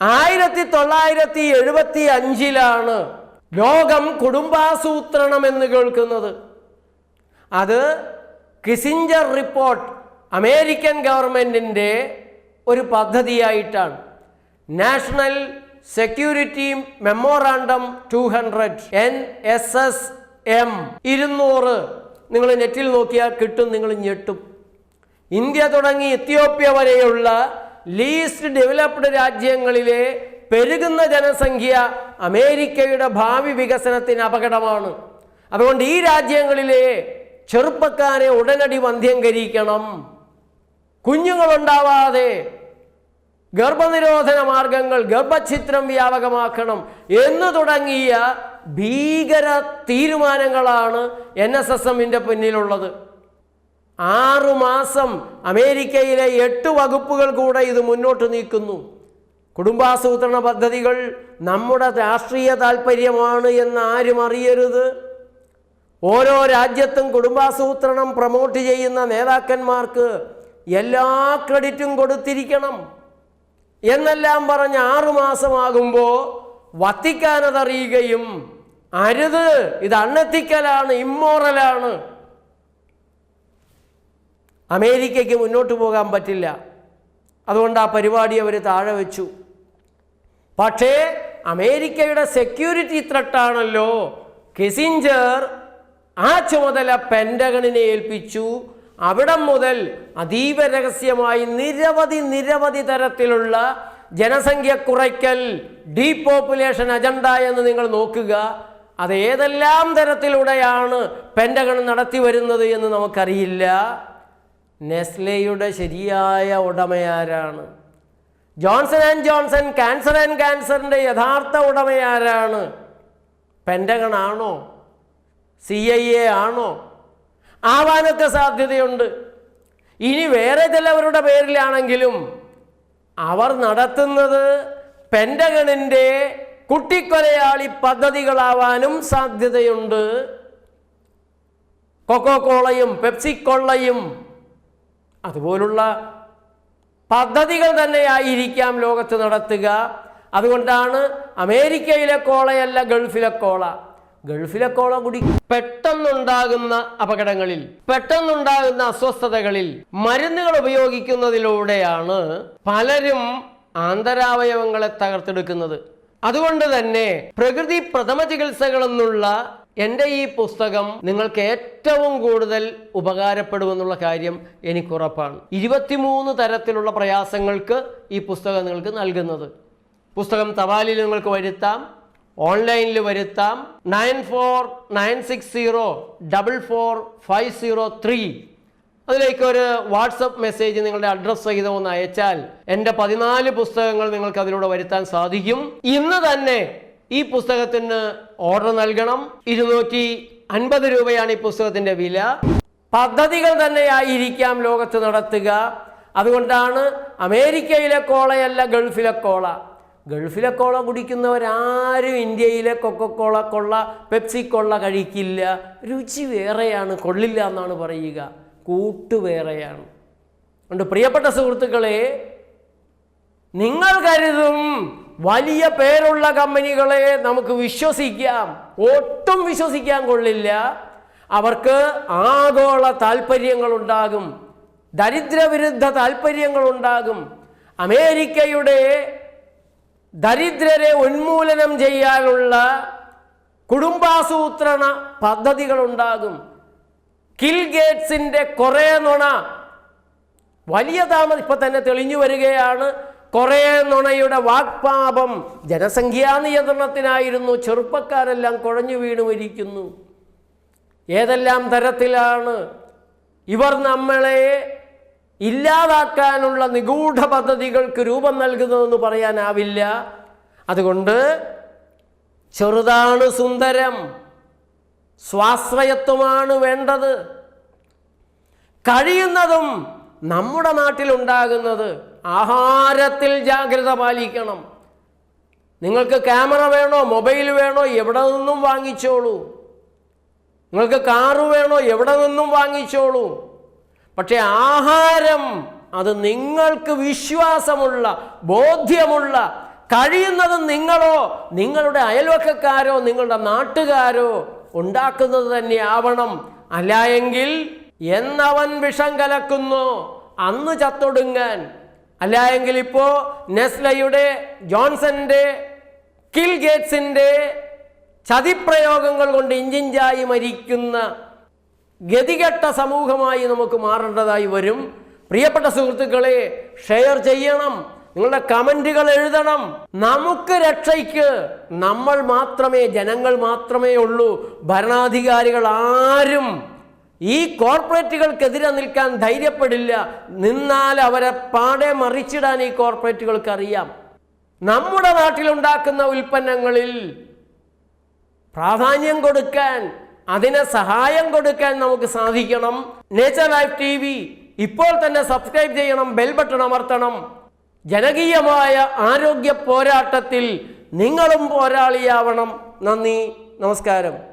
ആയിരത്തി തൊള്ളായിരത്തി എഴുപത്തി അഞ്ചിലാണ് ലോകം കുടുംബാസൂത്രണം എന്ന് കേൾക്കുന്നത്. അത് കിസിഞ്ചർ റിപ്പോർട്ട് അമേരിക്കൻ ഗവൺമെന്റിന്റെ ഒരു പദ്ധതിയായിട്ടാണ്. National security memorandum two hundred N S S M ഇരുന്നൂറ്. നിങ്ങൾ നെറ്റിൽ നോക്കിയാൽ കിട്ടും നിങ്ങൾ ഞെട്ടും. ഇന്ത്യ തുടങ്ങി എത്യോപ്യ വരെയുള്ള ലീസ്റ്റ് ഡെവലപ്ഡ് രാജ്യങ്ങളിലെ പെരുകുന്ന ജനസംഖ്യ അമേരിക്കയുടെ ഭാവി വികസനത്തിന് അപകടമാണ്. അതുകൊണ്ട് ഈ രാജ്യങ്ങളിലെ ചെറുപ്പക്കാരെ ഉടനടി വന്ധ്യംകരിക്കണം കുഞ്ഞുങ്ങളുണ്ടാവാതെ ഗർഭനിരോധന മാർഗങ്ങൾ ഗർഭഛിത്രം വ്യാപകമാക്കണം എന്ന് തുടങ്ങിയ ഭീകര തീരുമാനങ്ങളാണ് എൻ എസ് എസ് എമ്മിന്റെ പിന്നിലുള്ളത്. ആറു മാസം അമേരിക്കയിലെ എട്ട് വകുപ്പുകൾ കൂടെ ഇത് മുന്നോട്ട് നീക്കുന്നു. കുടുംബാസൂത്രണ പദ്ധതികൾ നമ്മുടെ രാഷ്ട്രീയ താല്പര്യമാണ് എന്ന് ആരും അറിയരുത്. ഓരോ രാജ്യത്തും കുടുംബാസൂത്രണം പ്രൊമോട്ട് ചെയ്യുന്ന നേതാക്കന്മാർക്ക് എല്ലാ ക്രെഡിറ്റും കൊടുത്തിരിക്കണം. എന്നെല്ലാം പറഞ്ഞ് ആറുമാസമാകുമ്പോൾ വത്തിക്കാനതറിയുകയും അരുത്. ഇത് അണ്ണത്തിക്കലാണ് ഇമ്മോറലാണ് അമേരിക്കയ്ക്ക് മുന്നോട്ട് പോകാൻ പറ്റില്ല. അതുകൊണ്ട് ആ പരിപാടി അവർ താഴെ വെച്ചു. പക്ഷേ അമേരിക്കയുടെ സെക്യൂരിറ്റി ത്രട്ടാണല്ലോ കെസിഞ്ചർ ആ ചുമതല പെൻഡഗണിനെ ഏൽപ്പിച്ചു. അവിടെ മുതൽ അതീവ രഹസ്യമായി നിരവധി നിരവധി തരത്തിലുള്ള ജനസംഖ്യ കുറയ്ക്കൽ ഡീപോപ്പുലേഷൻ അജണ്ട എന്ന് നിങ്ങൾ നോക്കുക. അത് ഏതെല്ലാം തരത്തിലൂടെയാണ് പെൻഡഗൺ നടത്തി വരുന്നത് എന്ന് നമുക്കറിയില്ല. നെസ്ലയുടെ ശരിയായ ഉടമയാരാണ്? Johnson and Johnson cancer and ക്യാൻസറിന്റെ യഥാർത്ഥ ഉടമയാരാണ്? പെൻഡഗൺ ആണോ? സി ഐ എ ആണോ? ആവാനൊക്കെ സാധ്യതയുണ്ട്. ഇനി വേറെ ചിലവരുടെ പേരിലാണെങ്കിലും അവർ നടത്തുന്നത് പെൻഡഗണിന്റെ കുട്ടിക്കൊലയാളി പദ്ധതികളാവാനും സാധ്യതയുണ്ട്. കൊക്കോ കോളയും പെപ്സിക്കൊള്ളയും അതുപോലുള്ള പദ്ധതികൾ തന്നെയായിരിക്കാം ലോകത്ത് നടത്തുക. അതുകൊണ്ടാണ് അമേരിക്കയിലെ കോളയല്ല ഗൾഫിലെ കോള. ഗൾഫിലെ കോള കുടി പെട്ടെന്നുണ്ടാകുന്ന അപകടങ്ങളിൽ പെട്ടെന്നുണ്ടാകുന്ന അസ്വസ്ഥതകളിൽ മരുന്നുകൾ ഉപയോഗിക്കുന്നതിലൂടെയാണ് പലരും ആന്തരാവയവങ്ങളെ തകർത്തെടുക്കുന്നത്. അതുകൊണ്ട് തന്നെ പ്രകൃതി പ്രഥമ ചികിത്സകൾ എന്നുള്ള എന്റെ ഈ പുസ്തകം നിങ്ങൾക്ക് ഏറ്റവും കൂടുതൽ ഉപകാരപ്പെടുമെന്നുള്ള കാര്യം എനിക്കുറപ്പാണ്. ഇരുപത്തിമൂന്ന് തരത്തിലുള്ള പ്രയാസങ്ങൾക്ക് ഈ പുസ്തകം നിങ്ങൾക്ക് നൽകുന്നത്. പുസ്തകം തപാലിൽ നിങ്ങൾക്ക് വരുത്താം ഓൺലൈനിൽ വരുത്താം nine four nine six zero double four five zero three. അതിലേക്ക് ഒരു വാട്സപ്പ് മെസ്സേജ് നിങ്ങളുടെ അഡ്രസ്സ് സഹിതം ഒന്ന് അയച്ചാൽ എന്റെ പതിനാല് പുസ്തകങ്ങൾ നിങ്ങൾക്ക് അതിലൂടെ വരുത്താൻ സാധിക്കും. ഇന്ന് തന്നെ ഈ പുസ്തകത്തിന് ഓർഡർ നൽകണം. ഇരുന്നൂറ്റി അൻപത് രൂപയാണ് ഈ പുസ്തകത്തിന്റെ വില. പദ്ധതികൾ തന്നെയായിരിക്കാം ലോകത്ത് നടത്തുക. അതുകൊണ്ടാണ് അമേരിക്കയിലെ കോളയല്ല ഗൾഫിലെ കോള. ഗൾഫിലെ കോള കുടിക്കുന്നവരാരും ഇന്ത്യയിലെ കൊക്കക്കോള കൊള്ള പെപ്സി കൊള്ള കഴിക്കില്ല. രുചി വേറെയാണ് കൊള്ളില്ല എന്നാണ് പറയുക. കൂട്ട് വേറെയാണ്. അതുകൊണ്ട് പ്രിയപ്പെട്ട സുഹൃത്തുക്കളെ നിങ്ങൾ കരുതും വലിയ പേരുള്ള കമ്പനികളെ നമുക്ക് വിശ്വസിക്കാം. ഒട്ടും വിശ്വസിക്കാൻ കൊള്ളില്ല. അവർക്ക് ആഗോള താല്പര്യങ്ങളുണ്ടാകും. ദരിദ്രവിരുദ്ധ താല്പര്യങ്ങളുണ്ടാകും. അമേരിക്കയുടെ ദരിദ്രരെ ഉന്മൂലനം ചെയ്യാനുള്ള കുടുംബാസൂത്രണ പദ്ധതികളുണ്ടാകും. കിൽ ഗേറ്റ്സിന്റെ കുറേ നുണ വലിയ താമസം ഇപ്പം തന്നെ തെളിഞ്ഞു വരികയാണ്. കുറേ നുണയുടെ വാക്പാപം ജനസംഖ്യാ നിയന്ത്രണത്തിനായിരുന്നു. ചെറുപ്പക്കാരെല്ലാം കുഴഞ്ഞു വീണു മരിക്കുന്നു. ഏതെല്ലാം തരത്തിലാണ് ഇവർ നമ്മളെ ഇല്ലാതാക്കാനുള്ള നിഗൂഢ പദ്ധതികൾക്ക് രൂപം നൽകുന്നതെന്ന് പറയാനാവില്ല. അതുകൊണ്ട് ചെറുതാണ് സുന്ദരം സ്വാശ്രയത്വമാണ് വേണ്ടത്. കഴിയുന്നതും നമ്മുടെ നാട്ടിലുണ്ടാകുന്നത്. ആഹാരത്തിൽ ജാഗ്രത പാലിക്കണം. നിങ്ങൾക്ക് ക്യാമറ വേണോ മൊബൈൽ വേണോ എവിടെ നിന്നും വാങ്ങിച്ചോളൂ. നിങ്ങൾക്ക് കാറ് വേണോ എവിടെ നിന്നും വാങ്ങിച്ചോളൂ. പക്ഷേ ആഹാരം അത് നിങ്ങൾക്ക് വിശ്വാസമുള്ള ബോധ്യമുള്ള കഴിയുന്നത് നിങ്ങളോ നിങ്ങളുടെ അയൽവക്കക്കാരോ നിങ്ങളുടെ നാട്ടുകാരോ ഉണ്ടാക്കുന്നത് തന്നെ ആവണം അല്ല എങ്കിൽ എന്നവൻ വിഷം കലക്കുന്നു അന്ന് ചത്തൊടുങ്ങാൻ. അല്ല എങ്കിൽ ഇപ്പോ നെസ്ലയുടെ ജോൺസന്റെ കിൽ ഗേറ്റ്സിന്റെ ചതിപ്രയോഗങ്ങൾ കൊണ്ട് ഇഞ്ചിഞ്ചായി മരിക്കുന്ന ഗതികെട്ട സമൂഹമായി നമുക്ക് മാറേണ്ടതായി വരും. പ്രിയപ്പെട്ട സുഹൃത്തുക്കളെ ഷെയർ ചെയ്യണം. നിങ്ങളുടെ കമന്റുകൾ എഴുതണം. നമുക്ക് രക്ഷയ്ക്ക് നമ്മൾ മാത്രമേ ജനങ്ങൾ മാത്രമേ ഉള്ളൂ. ഭരണാധികാരികൾ ആരും ഈ കോർപ്പറേറ്റുകൾക്കെതിരെ നിൽക്കാൻ ധൈര്യപ്പെടില്ല. നിന്നാൽ അവരെ പാടെ മറിച്ചിടാൻ ഈ കോർപ്പറേറ്റുകൾക്ക് അറിയാം നമ്മുടെ നാട്ടിലുണ്ടാക്കുന്ന ഉൽപ്പന്നങ്ങളിൽ പ്രാധാന്യം കൊടുക്കാൻ അതിനെ സഹായം കൊടുക്കാൻ നമുക്ക് സാധിക്കണം. നേച്ചർ ലൈഫ് ടി വി ഇപ്പോൾ തന്നെ സബ്സ്ക്രൈബ് ചെയ്യണം ബെൽ ബട്ടൺ അമർത്തണം. ജനകീയമായ ആരോഗ്യ പോരാട്ടത്തിൽ നിങ്ങളും പോരാളിയാവണം. നന്ദി നമസ്കാരം.